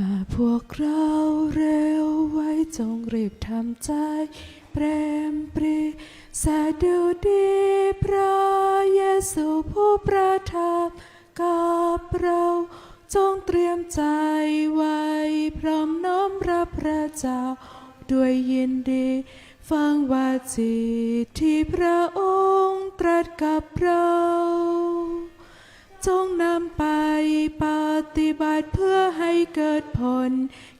มาพวกเราเร็วไว้จงรีบทำใจเปรมปรีสดุดีพระเยซูผู้ประทับกับเราจงเตรียมใจไว้พร้อมน้อมรับพระเจ้าด้วยยินดี ฟังวาจีที่พระองค์ตรัสกับเรา จงนำไปปฏิบัติเพื่อให้เกิดผล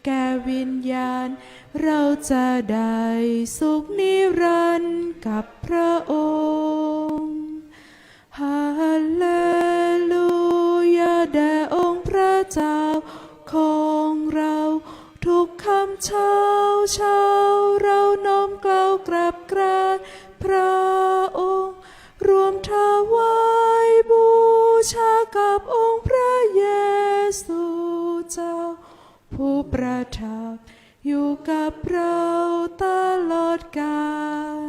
แก่วิญญาณ เราจะได้สุขนิรันดร์กับพระองค์ฮาเลลูยาแด่องค์พระเจ้าของเรา ทุกคำเช้าเช้าเราน้อมกล่าวกราบกรานพระ ประทับ อยู่กับเราตลอดกาล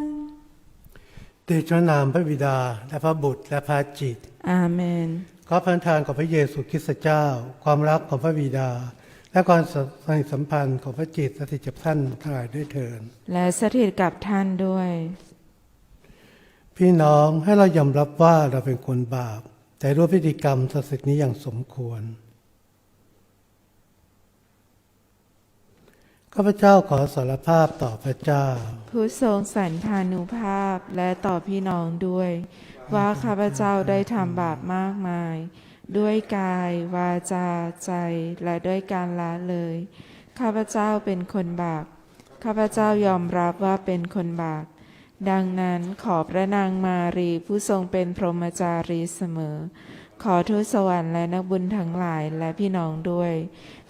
เดชะนามพระบิดาและพระบุตรและพระจิต อาเมน ขอพันทานของพระเยซูคริสต์เจ้า ความรักของพระบิดา และความสนิทสัมพันธ์ของพระจิตสถิตกับท่านทั้งหลายด้วยเถิดและสถิตกับท่านด้วย พี่น้องให้เรายอมรับว่าเราเป็นคนบาป แต่รู้พฤติกรรมศักดิ์สิทธิ์นี้อย่างสมควราพเจ้าขอสารภาพต่อพระเจ้า ผู้ทรงสันพานุภาพและต่อพี่น้องด้วย ว่าข้าพเจ้าได้ทำบาปมากมาย ด้วยกาย วาจา ใจและด้วยการละเลย ข้าพเจ้าเป็นคนบาปข้าพเจ้ายอมรับว่าเป็นคนบาปดังนั้นขอพระนางมารีผู้ทรงเป็นพรหมจารีเสมอ ขอทูตสวรรค์และนักบุญทั้งหลายและพี่น้องด้วย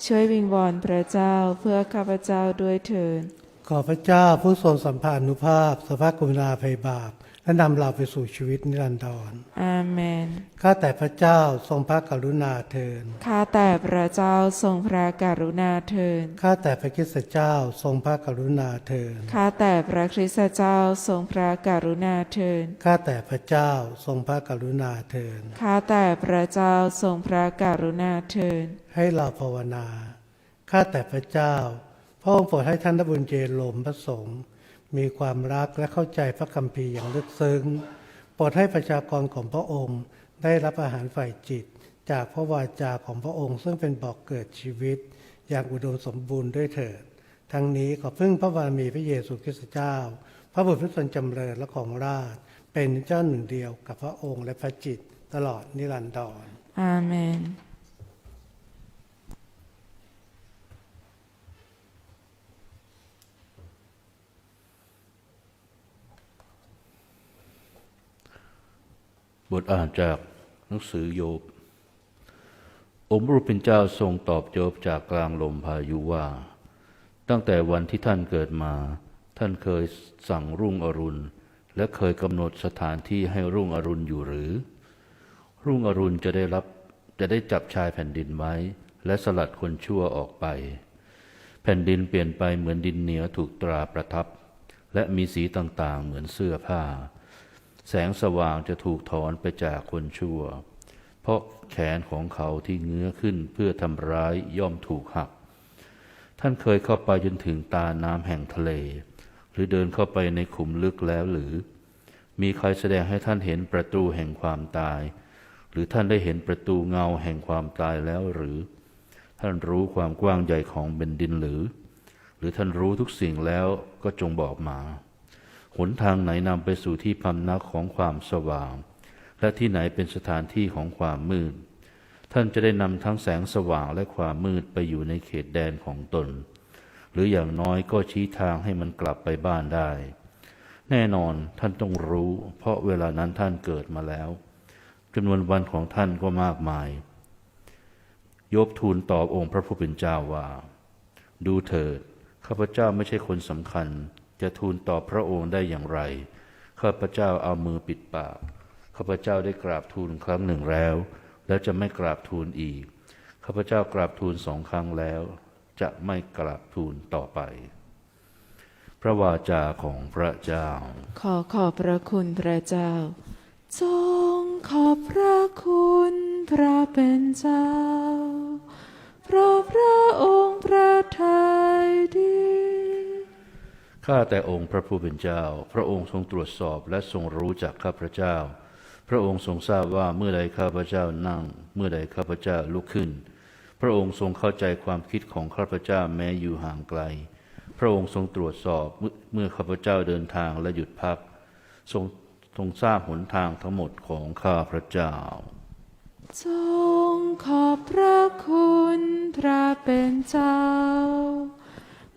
ช่วยวิงวอนพระเจ้าเพื่อข้าพเจ้าด้วยเถิดขอพระเจ้าผู้ทรงสัมผัสอนุภาพสภาพกุณาภัยบาป และนำเราไปสู่ชีวิตนิรันดรอาเมน ข้าแต่พระเจ้าทรงพระกรุณาเทิน ข้าแต่พระเจ้าทรงพระกรุณาเถิดข้าแต่พระคริสตเจ้าทรงพระกรุณาเทิน ข้าแต่พระคริสตเจ้าทรงพระกรุณาเถิดข้าแต่พระเจ้าทรงพระกรุณาเทิน ข้าแต่พระเจ้าทรงพระกรุณาเถิดให้เราภาวนา ข้าแต่พระเจ้า พระองค์โปรดให้ท่านทบุญเจโลมพระสงฆ์ มีความรักและเข้าใจพระคัมภีร์อย่างลึกซึ้งโปรดให้ประชากรของพระองค์ได้รับอาหารฝ่ายจิต จากพระวาจาของพระองค์ ซึ่งเป็นบอกเกิดชีวิต อย่างอุดมสมบูรณ์ด้วยเถิด ทั้งนี้ขอพึ่งพระบารมีพระเยซูคริสต์เจ้า พระบุตรพระชนจำเริญและของราช เป็นเจ้าหนึ่งเดียวกับพระองค์และพระจิตตลอดนิรันดรอาเมน บทอ่านจากหนังสือโยบ องค์พระผู้เป็นเจ้าทรงตอบโยบจากกลางลมพายุว่า ตั้งแต่วันที่ท่านเกิดมา ท่านเคยสั่งรุ่งอรุณ และเคยกำหนดสถานที่ให้รุ่งอรุณอยู่หรือ รุ่งอรุณจะได้รับจะได้จับชายแผ่นดินไว้ และสลัดคนชั่วออกไป แผ่นดินเปลี่ยนไปเหมือนดินเหนียวถูกตราประทับ และมีสีต่างๆเหมือนเสื้อผ้า แสงสว่างจะถูกถอนไปจากคนชั่ว เพราะแขนของเขาที่เงื้อขึ้นเพื่อทำร้ายย่อมถูกหัก ท่านเคยเข้าไปจนถึงตาน้ำแห่งทะเล หรือเดินเข้าไปในขุมลึกแล้วหรือ มีใครแสดงให้ท่านเห็นประตูแห่งความตาย หรือท่านได้เห็นประตูเงาแห่งความตายแล้วหรือ ท่านรู้ความกว้างใหญ่ของแผ่นดินหรือ หรือท่านรู้ทุกสิ่งแล้วก็จงบอกมา หนทางไหนนำไปสู่ที่พำนักของความสว่าง และที่ไหนเป็นสถานที่ของความมืด ท่านจะได้นำทั้งแสงสว่างและความมืดไปอยู่ในเขตแดนของตน หรืออย่างน้อยก็ชี้ทางให้มันกลับไปบ้านได้ แน่นอนท่านต้องรู้ เพราะเวลานั้นท่านเกิดมาแล้วจำนวนวันของท่านก็มากมายโยบทูลตอบองค์พระผู้เป็นเจ้าว่า ดูเถิด ข้าพเจ้าไม่ใช่คนสำคัญ จะทูลต่อพระองค์ได้อย่างไร ข้าพเจ้าเอามือปิดปาก ข้าพเจ้าได้กราบทูลครั้งหนึ่งแล้ว แล้วจะไม่กราบทูลอีก ข้าพเจ้ากราบทูลสองครั้งแล้ว จะไม่กราบทูลต่อไป พระวาจาของพระเจ้า ขอขอบพระคุณพระเจ้า จงขอบพระคุณพระเป็นเจ้า เพราะพระองค์ประทายดี ข้าแต่องค์พระผู้เป็นเจ้า พระองค์ทรงตรวจสอบและทรงรู้จักข้าพระเจ้า พระองค์ทรงทราบว่าเมื่อใดข้าพระเจ้านั่ง เมื่อใดข้าพระเจ้าลุกขึ้น พระองค์ทรงเข้าใจความคิดของข้าพระเจ้าแม้อยู่ห่างไกล พระองค์ทรงตรวจสอบเมื่อข้าพระเจ้าเดินทางและหยุดพัก ทรงทรงทราบหนทางทั้งหมดของข้าพระเจ้าจงขอบพระคุณพระเป็นเจ้า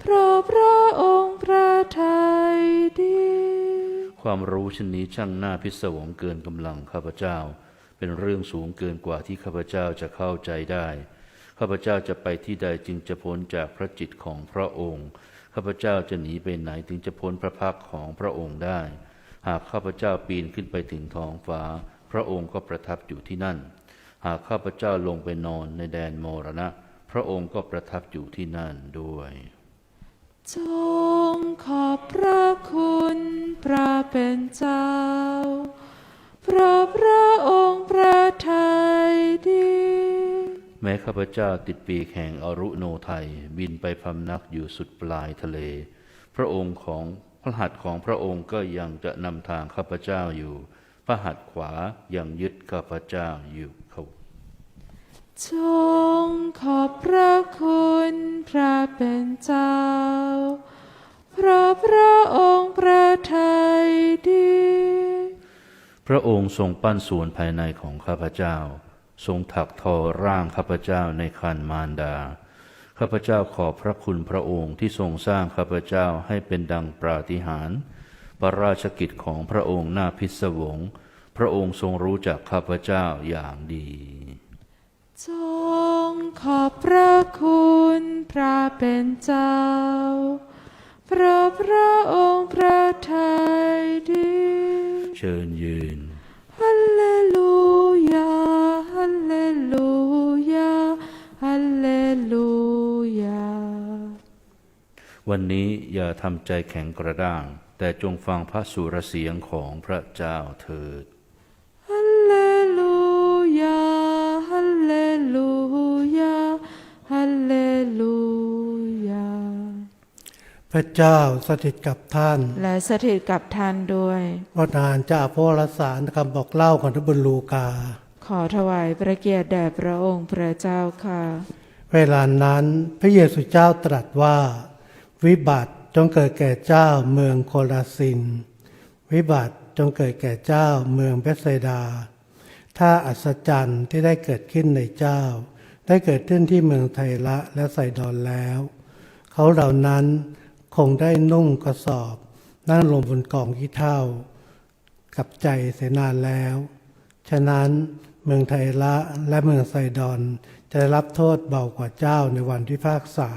เพราะพระองค์พระทัยดี ความรู้ชนนี้ช่างน่าพิศวงเกินกำลังข้าพเจ้า เป็นเรื่องสูงเกินกว่าที่ข้าพเจ้าจะเข้าใจได้ ข้าพเจ้าจะไปที่ใดจึงจะพ้นจากพระจิตของพระองค์ ข้าพเจ้าจะหนีไปไหนจึงจะพ้นพระพักของพระองค์ได้ หากข้าพเจ้าปีนขึ้นไปถึงท้องฟ้า พระองค์ก็ประทับอยู่ที่นั่น หากข้าพเจ้าลงไปนอนในแดนมรณะ พระองค์ก็ประทับอยู่ที่นั่นด้วย จงขอบพระคุณพระเป็นเจ้า เพราะพระองค์พระทัยดี แม้ข้าพเจ้าติดปีกแห่งอรุโนไทยบินไปพำนักอยู่สุดปลายทะเล พระองค์ของพระหัตถ์ของพระองค์ก็ยังจะนำทางข้าพเจ้าอยู่ พระหัตถ์ขวายังยึดข้าพเจ้าอยู่เขา จงขอบพระคุณพระเป็นเจ้าเพราะพระองค์พระทัยดี พระองค์ทรงปั้นส่วนภายในของข้าพเจ้า ทรงถักทอร่างข้าพเจ้าในคันมารดา ข้าพเจ้าขอบพระคุณพระองค์ที่ทรงสร้างข้าพเจ้าให้เป็นดังปราฏิหาริย์พระราชกิจของพระองค์น่าพิศวง พระองค์ทรงรู้จักข้าพเจ้าอย่างดี จงขอบพระคุณพระเป็นเจ้าเพราะพระองค์พระทัยดี เชิญยืน ฮัลเลลูยา ฮัลเลลูยา ฮัลเลลูยา วันนี้อย่าทำใจแข็งกระด้าง แต่จงฟังพระสุรเสียงของพระเจ้าเถิด พระเจ้าสถิตกับท่าน และสถิตกับท่านด้วยว่านานจากพระวรสารคำบอกเล่าของทบุญลูกา ขอถวายพระเกียรติแด่พระองค์พระเจ้าค่ะ เวลานั้นพระเยซูเจ้าตรัสว่า วิบัติจงเกิดแก่เจ้าเมืองโคราซิน วิบัติจงเกิดแก่เจ้าเมืองเบธไซดา ถ้าอัศจรรย์ที่ได้เกิดขึ้นในเจ้า ได้เกิดขึ้นที่เมืองไทระและไซดอนแล้ว เขาเหล่านั้น คงได้นุ่งกระสอบ นั่งลงบนกองขี้เท่า กับใจเสนานแล้ว ฉะนั้นเมืองไทระและเมืองไซดอนจะได้รับโทษเบากว่าเจ้าในวันที่พากษา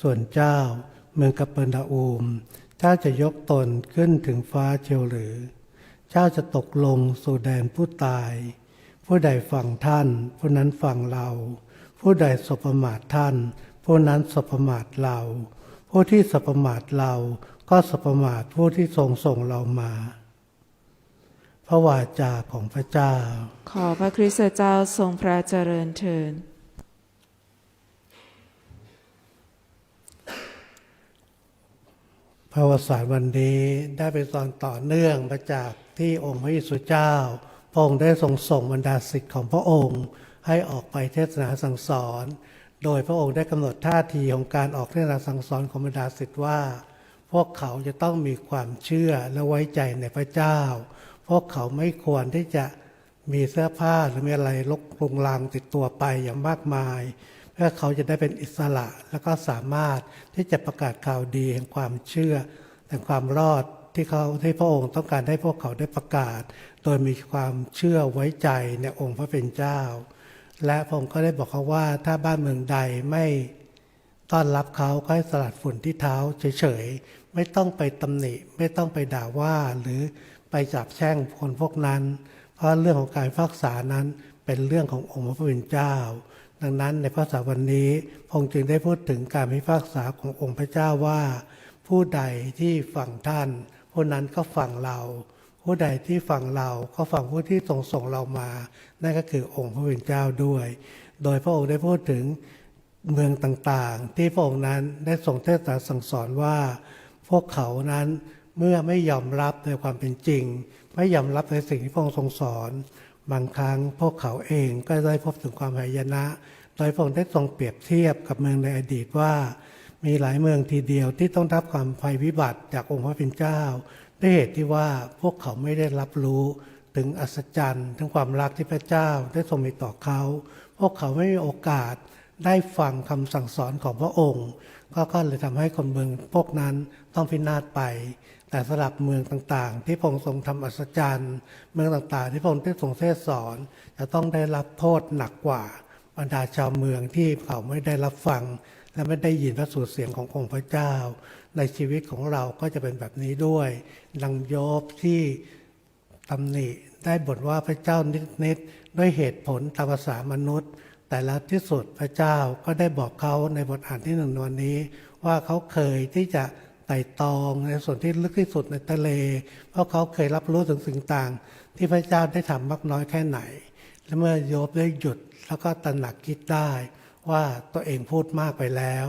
ส่วนเจ้าเมืองกัปเปอร์นาอูมเจ้าจะยกตนขึ้นถึงฟ้าเชียวหรือ เจ้าจะตกลงสู่แดนผู้ตาย ผู้ใดฟังท่าน ผู้นั้นฟังเรา ผู้ใดสบประมาทท่าน ผู้นั้นสบประมาทเรา ผู้ที่สบประมาทเราก็สบประมาทผู้ที่ทรงส่งเรามาพระวาจาของพระเจ้า ขอพระคริสตเจ้าทรงพระเจริญเถิดพระวสารวันนี้ได้เป็นตอนต่อเนื่องมาจากที่องค์พระเยซูเจ้าพระองค์ได้ทรงส่งบรรดาศิษย์ของพระองค์ให้ออกไปเทศนาสั่งสอน โดยพระองค์ได้กำหนดท่าทีของการออกเทศนาสั่งสอนของบรรดาศิษย์ว่า พวกเขาจะต้องมีความเชื่อและไว้ใจในพระเจ้า พวกเขาไม่ควรที่จะมีเสื้อผ้าหรือมีอะไรลกลุงลังติดตัวไปอย่างมากมาย เพื่อเขาจะได้เป็นอิสระแล้วก็สามารถที่จะประกาศข่าวดีแห่งความเชื่อแห่งความรอดที่เขาที่พระองค์ต้องการให้พวกเขาได้ประกาศ โดยมีความเชื่อไว้ใจในองค์พระเป็นเจ้า และพระองค์ก็ได้บอกเขาว่าถ้าบ้านเมืองใดไม่ต้อนรับเขาก็ให้สลัดฝุ่นที่เท้าเฉยๆ ไม่ต้องไปตำหนิ ไม่ต้องไปด่าว่าหรือไปจับแช่งคนพวกนั้น เพราะเรื่องของการฟักษานั้นเป็นเรื่องขององค์พระผู้เป็นเจ้า ดังนั้นในพระสาวันนี้พงค์จึงได้พูดถึงการพิพากษาขององค์พระเจ้าว่า ผู้ใดที่ฟังท่านผู้นั้นก็ฟังเรา ผู้ใดที่ฟังเราก็ฟังผู้ที่ทรงส่งเรามา นั่นก็คือองค์พระผู้เป็นเจ้าด้วย โดยพระองค์ได้พูดถึงเมืองต่างๆ ที่พระองค์นั้นได้ทรงเทศนาสั่งสอนว่า พวกเขานั้นเมื่อไม่ยอมรับในความเป็นจริง ไม่ยอมรับในสิ่งที่พระองค์ทรงสอน บางครั้งพวกเขาเองก็ได้พบถึงความหายนะ โดยพระองค์ได้ทรงเปรียบเทียบกับเมืองในอดีตว่า มีหลายเมืองทีเดียวที่ต้องรับความภัยพิบัติจากองค์พระเป็นเจ้า ด้วยเหตุที่ว่าพวกเขาไม่ได้รับรู้ถึงอัศจรรย์ถึงความรักที่พระเจ้าได้ทรงมีต่อเขา พวกเขาไม่มีโอกาสได้ฟังคำสั่งสอนของพระองค์ ก็ก็เลยทำให้คนเมืองพวกนั้นต้องพินาศไป แต่สำหรับเมืองต่างๆ ที่พระองค์ทรงทำอัศจรรย์ เมืองต่างๆ ที่พระองค์ได้ทรงเทศสอน จะต้องได้รับโทษหนักกว่าบรรดาชาวเมืองที่เขาไม่ได้รับฟัง และไม่ได้ยินพระสูตรเสียงขององค์พระเจ้า ในชีวิตของเราก็จะเป็นแบบนี้ด้วยดังโยบที่ตำหนิได้บทว่าพระเจ้านิดๆด้วยเหตุผลตามภาษามนุษย์ แต่แล้วที่สุดพระเจ้าก็ได้บอกเขาในบทอ่านที่หนึ่งวันนี้ ว่าเขาเคยที่จะไต่ตองในส่วนที่ลึกที่สุดในทะเล เพราะเขาเคยรับรู้ถึงสิ่งต่าง ที่พระเจ้าได้ทำมากน้อยแค่ไหน และเมื่อโยบได้หยุดแล้วก็ตระหนักคิดได้ ว่าตัวเองพูดมากไปแล้ว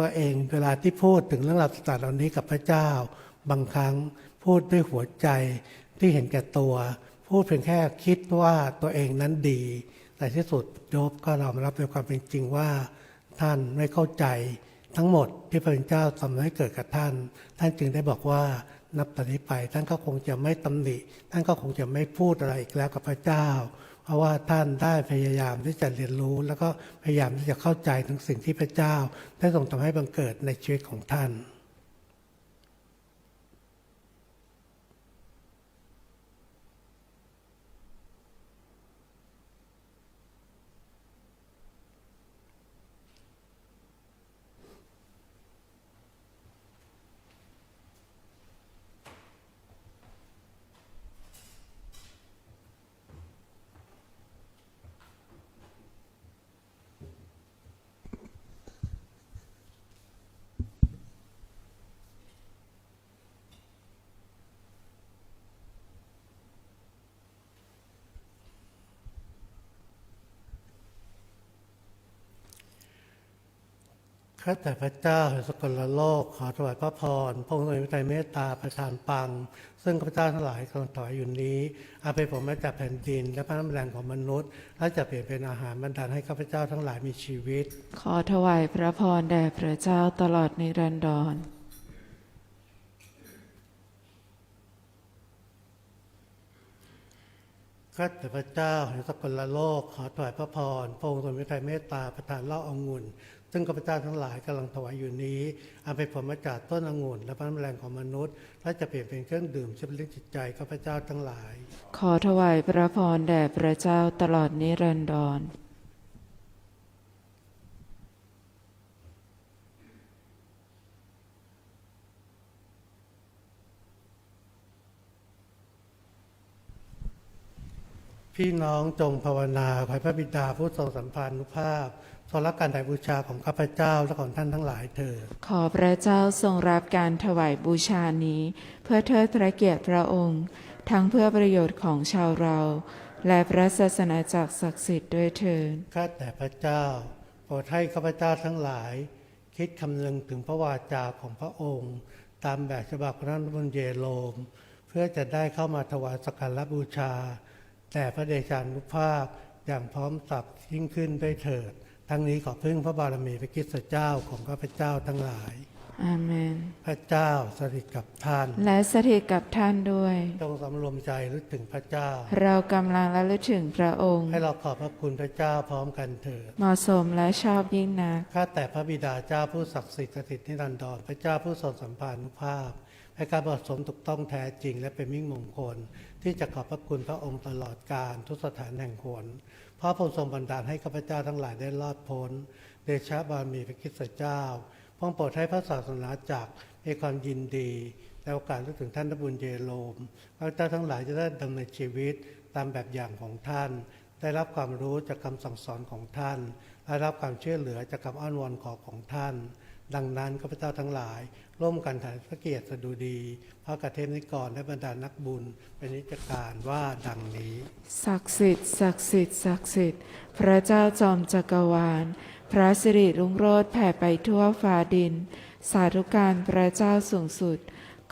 ตัวเองเวลาที่พูดถึงเรื่องราวต่างๆเหล่านี้กับพระเจ้า บางครั้งพูดด้วยหัวใจที่เห็นแก่ตัว พูดเพียงแค่คิดว่าตัวเองนั้นดี แต่ที่สุดโยบก็ยอมรับในความเป็นจริงว่า ท่านไม่เข้าใจทั้งหมดที่พระเจ้าทำให้เกิดกับท่าน ท่านจึงได้บอกว่านับแต่นี้ไป ท่านก็คงจะไม่ตำหนิ ท่านก็คงจะไม่พูดอะไรอีกแล้วกับพระเจ้า ราะว่าท่านได้พยายามที่จะเรียนรู้ แล้วก็พยายามที่จะเข้าใจถึงสิ่งที่พระเจ้า ได้ทรงทำให้บังเกิดในชีวิตของท่าน ข้าแต่พระเจ้าแห่งสกลโลก ขอถวายพระพรพระองค์ทรงมีพระทัยเมตตาประทานปัง ซึ่งข้าพเจ้าทั้งหลายกำลังถวายอยู่นี้อาเป็นผมมาจากแผ่นดิน และพระน้ำแรงของมนุษย์ และจะเปลี่ยนเป็นอาหารบรรดาลให้ข้าพเจ้าทั้งหลายมีชีวิต ขอถวายพระพรแด่พระเจ้าตลอดนิรันดรข้าแต่พระเจ้าแห่งสกลโลก ขอถวายพระพรพระองค์ทรงมีพระทัยเมตตาประทานเหล้าองุ่น ซึ่งข้าพเจ้าทั้งหลายกำลังถวายอยู่นี้อาเป็นผลมาจากต้นองุ่นและพระน้ำแรงของมนุษย์ และจะเปลี่ยนเป็นเครื่องดื่มชำระจิตใจข้าพเจ้าทั้งหลาย ขอถวายพระพรแด่พระเจ้าตลอดนิรันดรพี่น้องจงภาวนาขอให้พระบิดาผู้ทรงสัมพันธุภาพ ทรงรับการถ่ายบูชาของข้าพเจ้าและของท่านทั้งหลายเถิดขอพระเจ้าทรงรับการถวายบูชานี้ เพื่อเทิดพระเกียรติพระองค์ ทั้งเพื่อประโยชน์ของชาวเรา และพระศาสนาจักรศักดิ์สิทธิ์ด้วยเถิดข้าแต่พระเจ้าโปรดให้ข้าพเจ้าทั้งหลาย คิดคำนึงถึงพระวาจาของพระองค์ ตามแบบฉบับพระนันบนเยโรม เพื่อจะได้เข้ามาถวายสักการะบูชาแต่พระเดชานุภาพอย่างพร้อมสับยิ่งขึ้นด้วยเถิด ทั้งนี้ขอพึ่งพระบารมีพระคริสตเจ้าของข้าพเจ้าทั้งหลาย อาเมน พระเจ้าสถิตกับท่าน และสถิตกับท่านด้วย จงสำรวมใจรึกถึงพระเจ้า เรากำลังระลึกถึงพระองค์ ให้เราขอบพระคุณพระเจ้าพร้อมกันเถิดเหมาะสมและชอบยิ่งนัก ข้าแต่พระบิดาเจ้าผู้ศักดิ์สิทธิ์สถิตนิรันดรพระเจ้าผู้ทรงสัมพันธุภาพให้การผสมถูกต้องแท้จริงและเป็นมิ่งมงคล ที่จะขอบพระคุณพระองค์ตลอดกาลทุกสถานแห่งหนเพระพระองค์ทรงบันดาลให้ข้าพเจ้าทั้งหลายได้รอดพ้น เดชะบารมีพระคริสเจ้าพระองโปรดให้พระศาสนาจักรมีความยินดีและโอกาสรู้ถึงท่านทบุญเยโรมข้าพเจ้าทั้งหลายจะได้ดำเนินชีวิตตามแบบอย่างของท่าน ได้รับความรู้จากคำสั่งสอนของท่านได้รับความช่วยเหลือจากคำอ้อนวอนขอของท่าน ดังนั้นข้าพเจ้าทั้งหลาย ร่วมกันถ่ายพระเกียรติสดุดี พระกฐเทพนิกรและบรรดานักบุญ เป็นนิจการว่าดังนี้ ศักดิ์สิทธิ์ศักดิ์สิทธิ์ศักดิ์สิทธิ์พระเจ้าจอมจักรวาล พระสิริรุ่งโรจน์แผ่ไปทั่วฟ้าดิน สาธุการพระเจ้าสูงสุด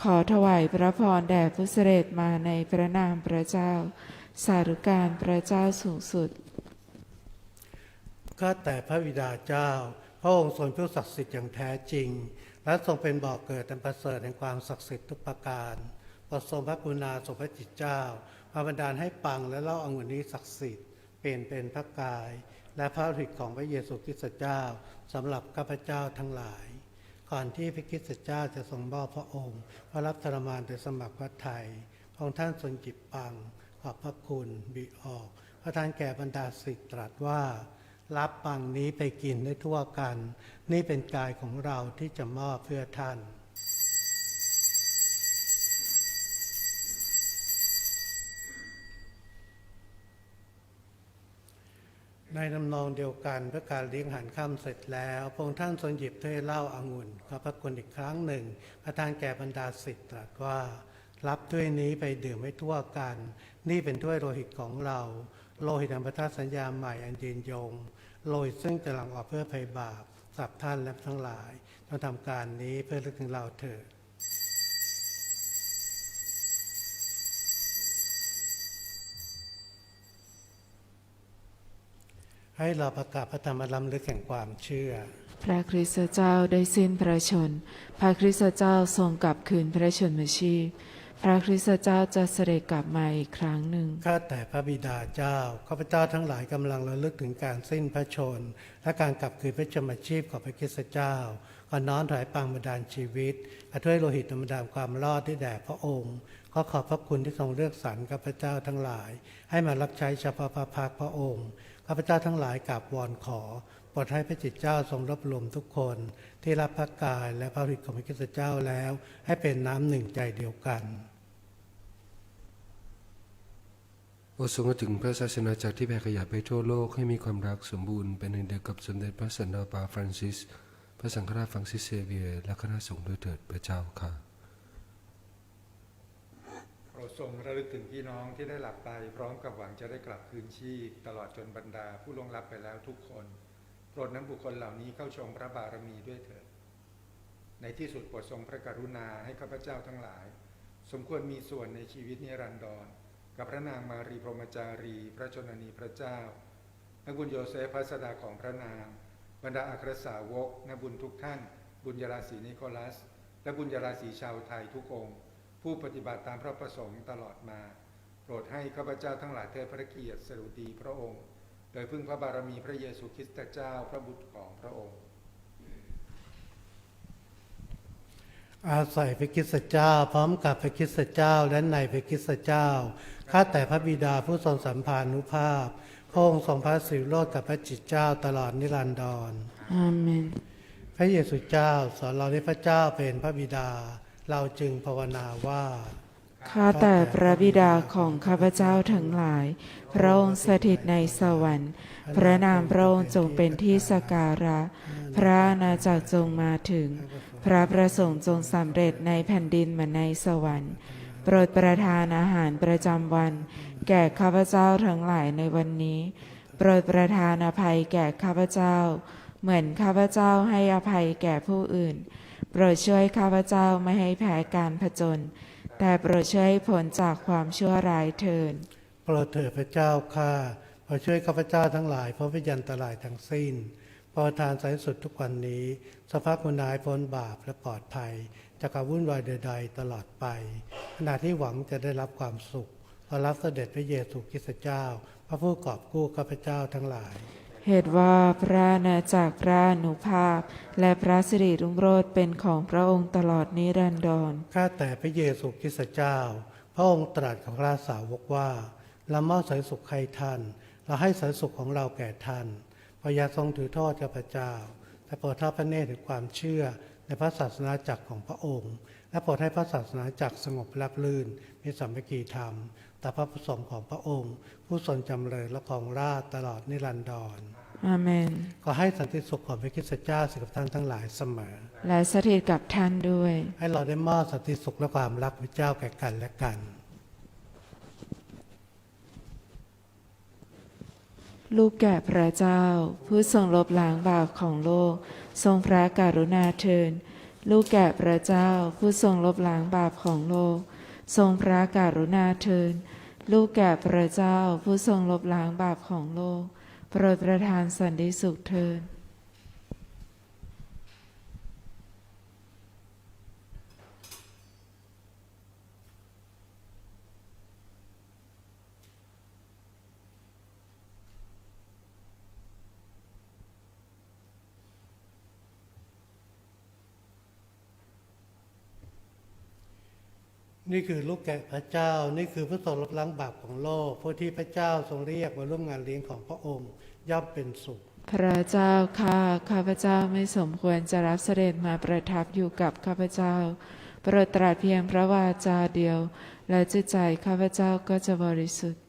ขอถวายพระพรแด่ผู้เสด็จมาในพระนามพระเจ้า สาธุการพระเจ้าสูงสุดข้าแต่พระบิดาเจ้า พระองค์ทรงผู้ศักดิ์สิทธิ์อย่างแท้จริง และทรงเป็นบ่อกเกิดอันประเสริฐแห่งความศักดิ์สิทธิ์ทุกประการปรดทรงพระกุณาทรงพระจิตเจ้าพระบันดาลให้ปังและเล่าอังุ่นนี้ศักดิ์สิทธิ์เปลี่ยนเป็นพระกาย และพระฤทธิ์ของพระเยซูคริสต์เจ้าสำหรับข้าพเจ้าทั้งหลาย ก่อนที่พระคริสต์เจ้าจะทรงมอบพระองค์พระรับทรมานโดยสมัครพระทัยพระองท่านทรงจิบปังขอบพระคุณบิออกพระทานแก่บรรดาศิษย์ตรัสว่า รับปังนี้ไปกินได้ทั่วกัน นี่เป็นกายของเราที่จะมอบเพื่อท่านในนำนองเดียวกันเพื่อการเลี้ยงหันข้ามเสร็จแล้วพระองค์ท่านทรงหยิบถ้วยเหล้าอางุ่นขอบพระคุณอีกครั้งหนึ่งประทานแก่บรรดาศิษย์ตรัสว่า รับถ้วยนี้ไปดื่มให้ทั่วกัน นี่เป็นถ้วยโลหิตของเรา โลหิตอันพันธสัญญาใหม่อันยืนยง โลหิตซึ่งจะหลั่งออกเพื่อภัยบาปสับท่านและทั้งหลายเราทำการนี้เพื่อลึกถึงเราเถิดให้เราประกาศพระธรรมล้ำลึกแห่งความเชื่อ พระคริสตเจ้าได้สิ้นพระชนม์พระคริสตเจ้าทรงกลับคืนพระชนมชีพ พระคริสตเจ้าจะเสด็จกลับมาอีกครั้งหนึ่ง ข้าแต่พระบิดาเจ้า ข้าพเจ้าทั้งหลายกำลังระลึกถึงการสิ้นพระชน และการกลับคืนพระชนมชีพของพระคริสตเจ้าขอน้อมถอยปังบันดาลชีวิตกระถ้วยโลหิตธรรมดาความรอดที่แด่พระองค์ ก็ขอบพระคุณที่ทรงเลือกสรรข้าพเจ้าทั้งหลาย ให้มารับใช้เฉพาะพระพักตร์พระองค์ ข้าพเจ้าทั้งหลายกราบวอนขอ ดให้พระจิตเจ้าทรงรวบรวมทุกคน ที่รับพระกายและพระฤทธิ์ของพระคริสตเจ้าแล้ว ให้เป็นน้ำหนึ่งใจเดียวกันโปรดทรงถึงพระศาสนาจักรที่แผ่ขยายไปทั่วโลกให้มีความรักสมบูรณ์เป็นหนึ่งเดียวกับสมเด็จพระสันตะปาฟรานซิส พระสังฆราชฟรังซิสเซเวียร์และคณะสงฆ์ด้วยเถิดพระเจ้าค่ะโปรดทรงระลึกถึงพี่น้องที่ได้หลับไป พร้อมกับหวังจะได้กลับคืนชีพตลอดจนบรรดาผู้ล่วงลับไปแล้วทุกคนโป รดนำบุคคลเหล่านี้เข้าชมพระบารมีด้วยเถิด ในที่สุดโปรดทรงพระกรุณาให้ข้าพเจ้าทั้งหลาย สมควรมีส่วนในชีวิตนิรันดร กับพระนางมารีพรหมจารี พระชนนีพระเจ้านักบุญโยเซฟพระสดาของพระนาง บรรดาอัครสาวกนักบุญทุกท่าน บุญยราศีนิโคลัส และบุญยราศีชาวไทยทุกองค์ ผู้ปฏิบัติตามพระประสงค์ตลอดมา โปรดให้ข้าพเจ้าทั้งหลายเทิดพระเกียรติสรุดีพระองค์ โดยพึ่งพระบารมีพระเยซูคริสต์เจ้าพระบุตรของพระองค์ อาศัยพระคริสตเจ้า พร้อมกับพระคริสตเจ้าและในพระคริสตเจ้าข้าแต่พระบิดาผู้ทรงสัมพันธุภาพพระองค์ทรงพระสิริโรธกับพระจิตเจ้าตลอดนิรันดรอาเมนพระเยซูเจ้าสอนเราให้พระเจ้าเป็นพระบิดา เราจึงภาวนาว่า ข้าแต่พระบิดาของข้าพเจ้าทั้งหลาย พระองค์สถิตในสวรรค์ พระนามพระองค์จงเป็นที่สการะ พระอาณาจักรจงมาถึง พระประสงค์จงสำเร็จในแผ่นดินเหมือนในสวรรค์ โปรดประทานอาหารประจำวัน แก่ข้าพเจ้าทั้งหลายในวันนี้ โปรดประทานอภัยแก่ข้าพเจ้า เหมือนข้าพเจ้าให้อภัยแก่ผู้อื่น โปรดช่วยข้าพเจ้าไม่ให้แพ้การผจญ แต่โปรดช่วยผลจากความชั่วร้ายเถิดโปรดเถิดพระเจ้าข้าโปรดช่วยข้าพเจ้าทั้งหลายเพ้นพยันตรายทั้งสิ้นโปรดทานสายสุดทุกวันนี้ สภาพคุณนายพ้นบาปและปลอดภัยจากการวุ่นวายใดๆตลอดไป ขณะที่หวังจะได้รับความสุขพอรับเสด็จพระเยซูคริสต์เจ้า พระผู้กอบกู้ข้าพเจ้าทั้งหลาย เหตุว่าพระอาณาจักพระอนุภาพ และพระสิริรุ่งโรจน์เป็นของพระองค์ตลอดนิรันดร ข้าแต่พระเยซูคริสต์เจ้า พระองค์ตรัสกับพระสาวกว่าเรามอบสายสุขให้ท่าน เราให้สายสุขของเราแก่ท่านพระยาทรงถือโทษกับพระเจ้าแต่โปรดทอดพระเนตรถึงความเชื่อในพระศาสนาจักรของพระองค์ และโปรดให้พระศาสนาจักรสงบราบรื่นมีสามัคคีธรรมแต่พระประสงค์ของพระองค์ ผู้ทรงจำเริญและของราชตลอดนิรันดร อาเมน ขอให้สันติสุขของพระคริสตเจ้าสิกับท่านทั้งหลายเสมอ และสถิตกับท่านด้วย ให้เราได้มอบสันติสุขและความรักพระเจ้าแก่กันและกัน ลูกแก่พระเจ้า ผู้ทรงลบล้างบาปของโลก ทรงพระกรุณาเทินลูกแก่พระเจ้า ผู้ทรงลบล้างบาปของโลก ทรงพระกรุณาเทินลูกแก่พระเจ้า ผู้ทรงลบล้างบาปของโลก โปรดประทานสันติสุขเทิด นี่คือลูกแกะพระเจ้า นี่คือผู้ทรงลบล้างบาปของโลกผู้ที่พระเจ้าทรงเรียกมาร่วมงานเลี้ยงของพระองค์ย่อมเป็นสุข พระเจ้าข้าข้าพเจ้าไม่สมควรจะรับเสด็จมาประทับอยู่กับข้าพเจ้าโปรดตรัสเพียงพระวาจาเดียว และจิตใจข้าพเจ้าก็จะบริสุทธิ์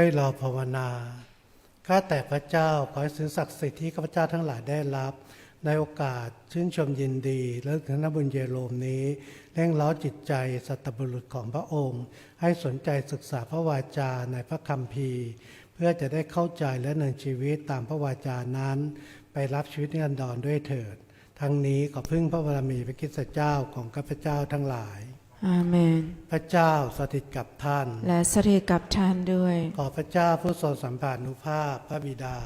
ให้เราภาวนาข้าแต่พระเจ้าขอให้สิ่งศักดิ์สิทธิ์ที่ข้าพเจ้าทั้งหลายได้รับ ในโอกาสชื่นชมยินดี และถึงนบุญเยโรมนี้เร่งเร้าจิตใจสัตบุรุษของพระองค์ ให้สนใจศึกษาพระวาจาในพระคัมภีร์ เพื่อจะได้เข้าใจและเนินชีวิตตามพระวาจานั้น ไปรับชีวิตนิรันดรด้วยเถิด ทั้งนี้ขอพึ่งพระบารมีพระคริสเจ้าของข้าพเจ้าทั้งหลาย อาเมน พระเจ้าสถิตกับท่าน และสถิตกับท่านด้วย ขอพระเจ้าผู้ทรงสัมผัสนุภาพพระบิดา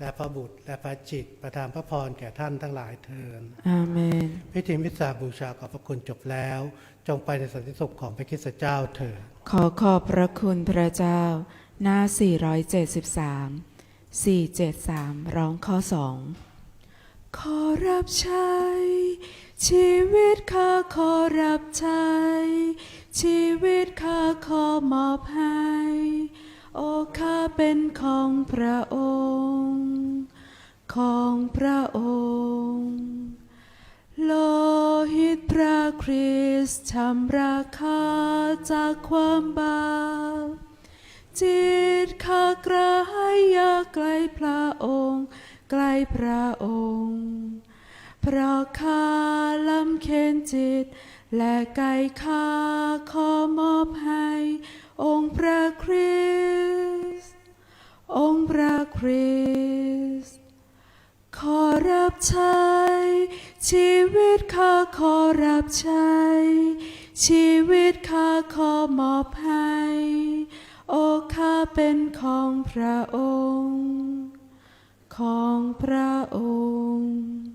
และพระบุตร และพระจิต ประทานพระพรแก่ท่านทั้งหลายเทินอาเมน พิธีมิสสาบูชาขอบพระคุณจบแล้ว จงไปในสันติสุขของพระคริสตเจ้าเถิด ขอขอบพระคุณพระเจ้า หน้า 473 473 ร้องข้อสอง ขอรับใช้ ชีวิตข้าขอรับใช้ ชีวิตข้าขอมอบให้ โอ้ข้าเป็นของพระองค์ ของพระองค์ โลหิตพระคริสต์ชำระค่าจากความบาปจิตข้ากระหายอยากใกลพระองค์ ใกล้พระองค์ เพราะข้าลำเค็นจิต และไก่ข้าขอมอบให้ องค์พระคริสต์องค์พระคริสต์ขอรับใช้ ชีวิตข้าขอรับใช้ ชีวิตข้าขอมอบให้ โอ้ข้าเป็นของพระองค์ ของพระองค์